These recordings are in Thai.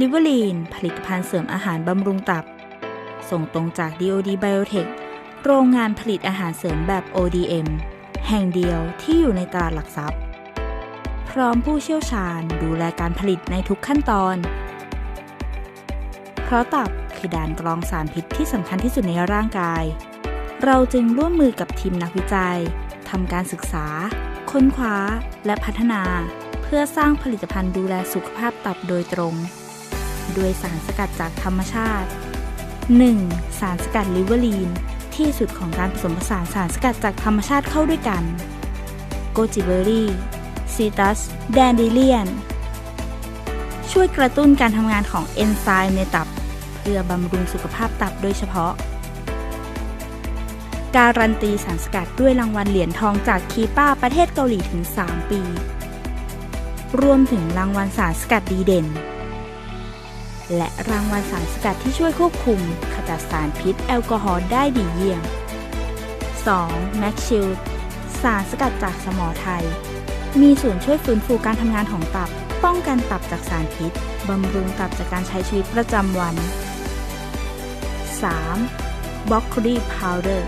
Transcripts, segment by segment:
ลิเวอรีน ผลิตภัณฑ์เสริมอาหารบำรุงตับ ส่งตรงจาก DOD Biotech โรงงานผลิตอาหารเสริมแบบ ODM แห่งเดียวที่อยู่ในตลาดหลักทรัพย์ พร้อมผู้เชี่ยวชาญดูแลการผลิตในทุกขั้นตอน เพราะตับคือด่านกรองสารพิษที่สำคัญที่สุดในร่างกาย เราจึงร่วมมือกับทีมนักวิจัยทำการศึกษา ค้นคว้า และพัฒนา เพื่อสร้างผลิตภัณฑ์ดูแลสุขภาพตับโดยตรง ด้วยสารสกัดจากธรรมชาติ 1. สารสกัดลิเวอรีน ที่สุดของการผสมผสานสารสกัดจากธรรมชาติเข้าด้วยกัน โกจิเบอรี่ซีตัส แดนดิเลียน ช่วยกระตุ้นการทำงานของเอนไซม์ในตับ เพื่อบำรุงสุขภาพตับโดยเฉพาะ การันตีสารสกัดด้วยรางวัลเหรียญทองจากคีป้าประเทศเกาหลีถึง 3 ปี รวมถึงรางวัลสารสกัดดีเด่น และรางวัลสารสกัดที่ช่วยควบคุม ขจัดสารพิษแอลกอฮอล์ได้ดีเยี่ยม 2. m a x s h i e l d สารสกัดจากสมอไทย มีส่วนช่วยฟื้นฟูการทำงานของตับ ป้องกันตับจากสารพิษ บำรุงตับจากการใช้ชีวิตประจำวัน 3. b r o c c o l i Powder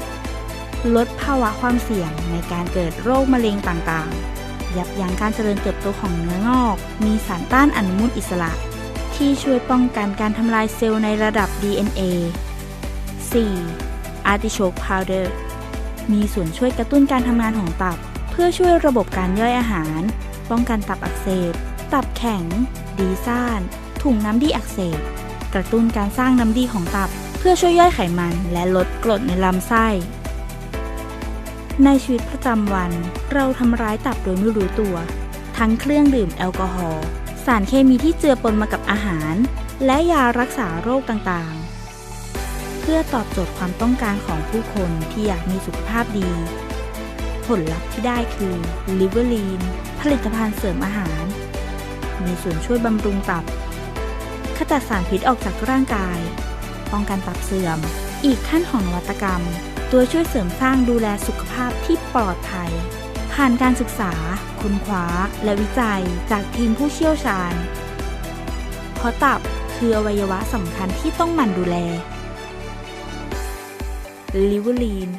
ลดภาวะความเสี่ยงในการเกิดโรคมะเร็งต่างๆ ยับยั้งการเจริญเติบโตของเนื้องอก มีสารต้านอนุมูลอิสระ ที่ช่วยป้องกันการทำลายเซลล์ในระดับ DNA 4. Artichoke Powder มีส่วนช่วยกระตุ้นการทำงานของตับ เพื่อช่วยระบบการย่อยอาหาร ป้องกันตับอักเสบ ตับแข็ง ดีซ่าน ถุงน้ำดีอักเสบ กระตุ้นการสร้างน้ำดีของตับ เพื่อช่วยย่อยไขมันและลดกรดในลำไส้ ในชีวิตประจำวัน เราทำร้ายตับโดยไม่รู้ตัว ทั้งเครื่องดื่มแอลกอฮอล์ สารเคมีที่เจือปนมากับอาหาร และยารักษาโรคต่างๆ เพื่อตอบโจทย์ความต้องการของผู้คนที่อยากมีสุขภาพดี ผลลัพธ์ที่ได้คือ ลิเวอรีน ผลิตภัณฑ์เสริมอาหาร มีส่วนช่วยบำรุงตับ ขจัดสารพิษออกจากร่างกาย ป้องกันตับเสื่อม อีกขั้นของนวัตกรรม ตัวช่วยเสริมสร้างดูแลสุขภาพที่ปลอดภัย ผ่านการศึกษา ค้นคว้า และวิจัยจากทีมผู้เชี่ยวชาญ เพราะตับคืออวัยวะสำคัญที่ต้องหมั่นดูแลลิเวอรีน